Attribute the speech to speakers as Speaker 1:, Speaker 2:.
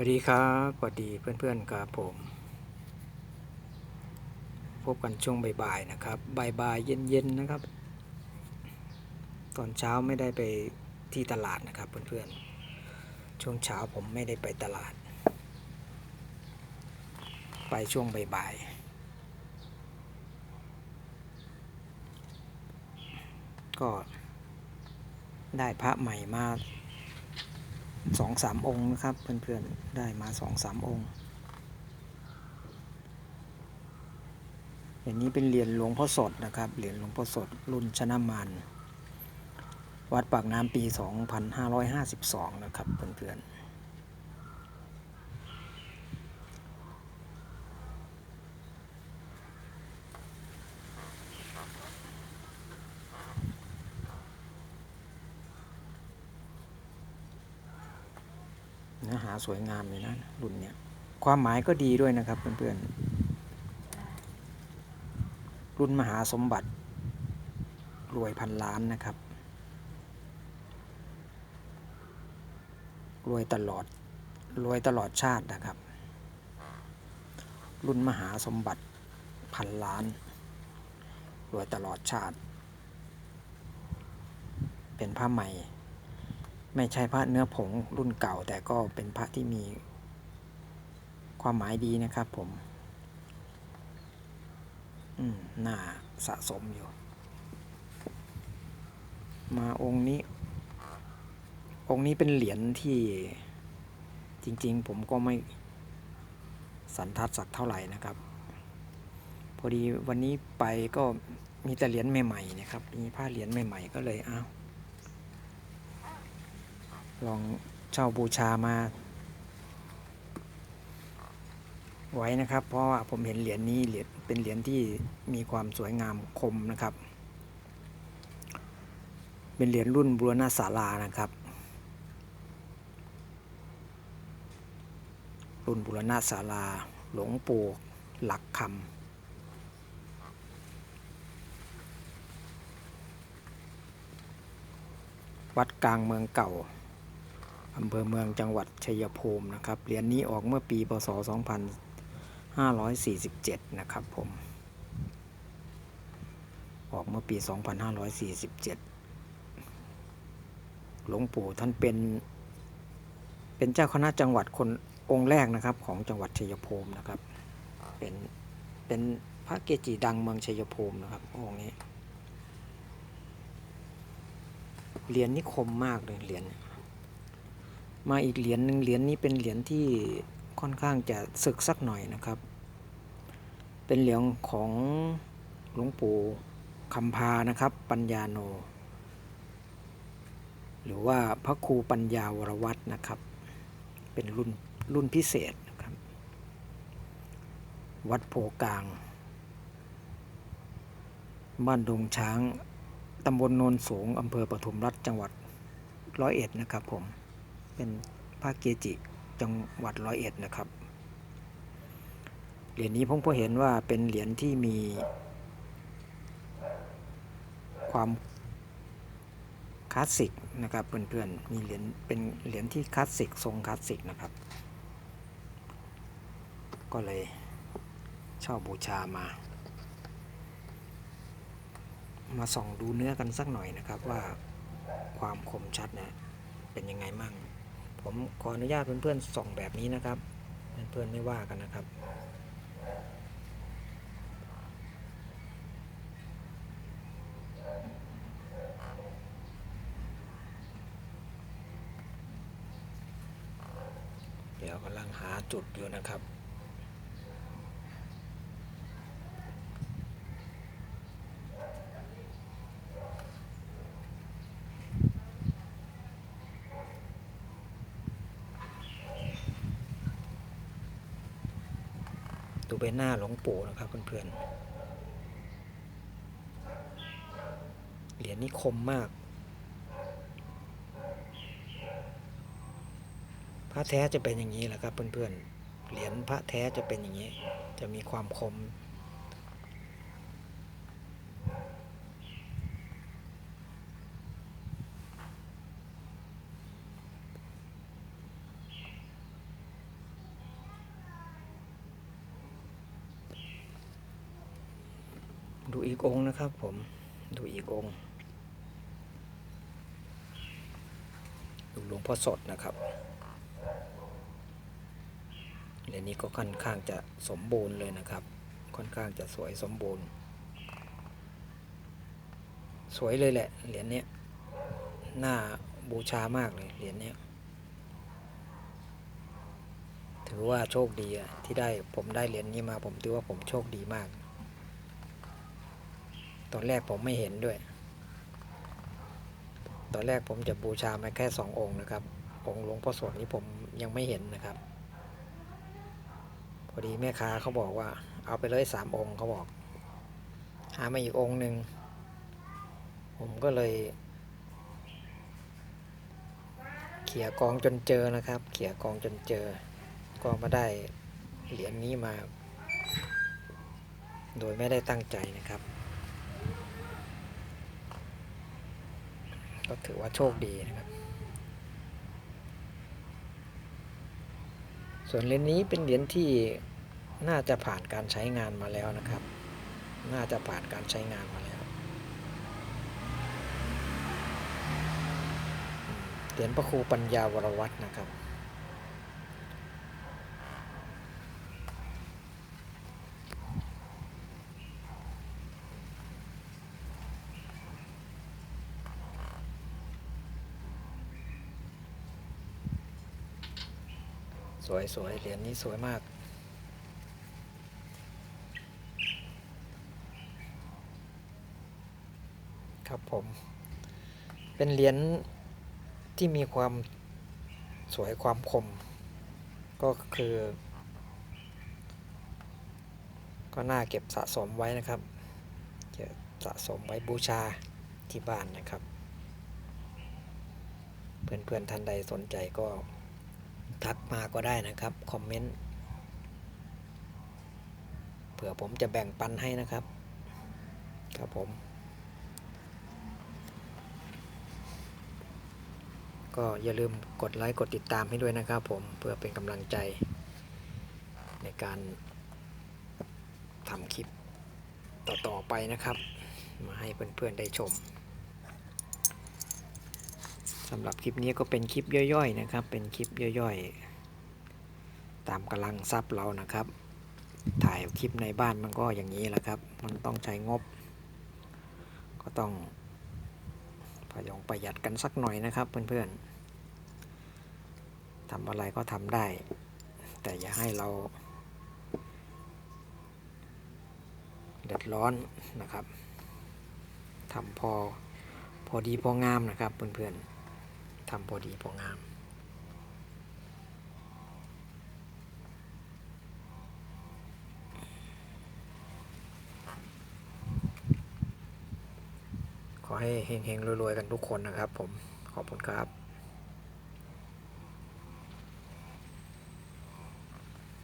Speaker 1: วัสดีครับสวัสดีเพื่อนๆครับผม พบกันช่วงบ่ายๆนะครับบ่ายๆเย็นๆนะครับ ตอนเช้าไม่ได้ไปที่ตลาดนะครับเพื่อนๆ ช่วงเช้าผมไม่ได้ไปตลาด ไปช่วงบ่ายๆ ก็ได้พระใหม่มา สองสามองค์นะครับ เพื่อนๆ ได้มาสองสามองค์ อย่างนี้เป็นเหรียญหลวงพ่อสดนะครับ เหรียญหลวงพ่อสดรุ่นชนะมานวัดปากน้ำปี 2552 นะครับ เพื่อนๆ เนื้อ หาสวยงามเลยนะรุ่นเนี้ยความหมายก็ดีด้วยนะครับเพื่อนๆ รุ่นมหาสมบัติ รวยพันล้านนะครับ รวยตลอด รวยตลอดชาตินะครับ รุ่นมหาสมบัติพันล้าน รวยตลอดชาติ เป็นผ้าใหม่ ไม่ใช่พระเนื้อผงรุ่นเก่า แต่ก็เป็นพระที่มีความหมายดีนะครับผม อืม น่าสะสมอยู่ มาองค์นี้ องค์นี้เป็นเหรียญที่จริง ๆ ผมก็ไม่สันทัดสักเท่าไหร่นะครับ พอดีวันนี้ไปก็มีแต่เหรียญใหม่ๆนะครับ มีผ้าเหรียญใหม่ ๆ ก็เลยเอา ลองเช่าบูชามา ไว้นะครับ เพราะว่าผมเห็นเหรียญนี้เหรียญเป็นเหรียญที่มีความสวยงามคมนะครับ เป็นเหรียญรุ่นบุรณศาลานะครับ รุ่นบุรณศาลา หลวงปู่หลักคำวัดกลางเมืองเก่า อำเภอเมืองจังหวัดชัยภูมินะครับเหรียญนี้ออกเมื่อปีพศ 2547 นะครับผม ออกเมื่อปี 2547 หลวงปู่ท่านเป็น เป็นเจ้าคณะจังหวัดคนองค์แรกนะครับของจังหวัดชัยภูมินะครับ เป็น เป็นพระเกจิดังเมืองชัยภูมินะครับองค์นี้เหรียญนี้คมมากเลยเหรียญ มาอีกเหรียญหนึ่งเหรียญนี้เป็นเหรียญที่ค่อนข้างจะศึกสักหน่อยนะครับ เป็นเหรียญของหลวงปู่คำพานะครับ ปัญญาโน หรือว่าพระครูปัญญาวรวัตรนะครับ เป็นรุ่นรุ่นพิเศษนะครับ วัดโพกลาง บ้านดงช้างตำบลโนนสูงอำเภอปทุมรัฐจังหวัดร้อยเอ็ดนะครับผม เป็นพระเกจิจังหวัดร้อยเอ็ดนะครับ เหรียญนี้ผมก็เห็นว่าเป็นเหรียญที่มี ความคลาสสิกนะครับเพื่อนๆ มีเหรียญเป็นเหรียญที่คลาสสิกทรงคลาสสิกนะครับ ก็เลยช่าบูชามา มาส่องดูเนื้อกันสักหน่อยนะครับว่าความคมชัดนะเป็นยังไงมั่ง ผมขออนุญาตเพื่อนๆส่องแบบนี้นะครับ เพื่อนๆไม่ว่ากันนะครับ เดี๋ยวกำลังหาจุดอยู่นะครับ ดูเป็นหน้าหลวงปู่นะครับเพื่อนๆ เหรียญนี้คมมาก พระแท้จะเป็นอย่างนี้แหละครับเพื่อนๆ เหรียญพระแท้จะเป็นอย่างนี้ จะมีความคม ดูอีกองนะครับผมดูอีกองดูหลวงพ่อสดนะครับเหรียญนี้ก็ค่อนข้างจะสมบูรณ์เลยนะครับ ค่อนข้างจะสวยสมบูรณ์ สวยเลยแหละเหรียญเนี้ยน่าบูชามากเลยเหรียญเนี้ยถือว่าโชคดีอะที่ได้ผมได้เหรียญนี้มาผมถือว่าผมโชคดีมาก ตอนแรกผมไม่เห็นด้วย ตอนแรกผมจะบูชามาแค่สององค์นะครับ องค์หลวงพ่อสดนี้ผมยังไม่เห็นนะครับ พอดีแม่ค้าเขาบอกว่า เอาไปเลยสามองค์เขาบอก หามาอีกองค์หนึ่ง ผมก็เลย เขี่ยกองจนเจอนะครับ เขี่ยกองจนเจอ ก็มาได้เหรียญนี้มา โดยไม่ได้ตั้งใจนะครับ ก็ถือว่าโชคดีนะครับ ส่วนเหรียญนี้เป็นเหรียญที่น่าจะผ่านการใช้งานมาแล้วนะครับ น่าจะผ่านการใช้งานมาแล้ว เหรียญพระครูปัญญาวรวัฒนะครับ สวยสวยเหรียญนี้สวยมาก ครับผม เป็นเหรียญที่มีความสวยความคม ก็คือ ก็น่าเก็บสะสมไว้นะครับเก็บสะสมไว้บูชาที่บ้านนะครับ เพื่อนๆท่านใดสนใจก็ ทักมาก็ได้นะครับ คอมเมนต์เผื่อผมจะแบ่งปันให้นะครับ ครับผม ก็อย่าลืมกดไลค์กดติดตามให้ด้วยนะครับผมเพื่อเป็นกำลังใจ ในการทำคลิปต่อๆไปนะครับ มาให้เพื่อนๆได้ชม สำหรับคลิปนี้ก็เป็นคลิปย่อยๆนะครับ เป็นคลิปย่อยๆ ตามกำลังทรัพย์เรานะครับ ถ่ายคลิปในบ้านมันก็อย่างนี้แหละครับ มันต้องใช้งบ ก็ต้องพยองประหยัดกันสักหน่อยนะครับเพื่อนๆทำอะไรก็ทำได้ แต่อย่าให้เราเดือดร้อนนะครับทำพอพอดีพองามนะครับเพื่อนๆ ทำพอดีพองาม ขอให้เฮงๆรวยๆ กันทุกคนนะครับผม ขอบคุณครับ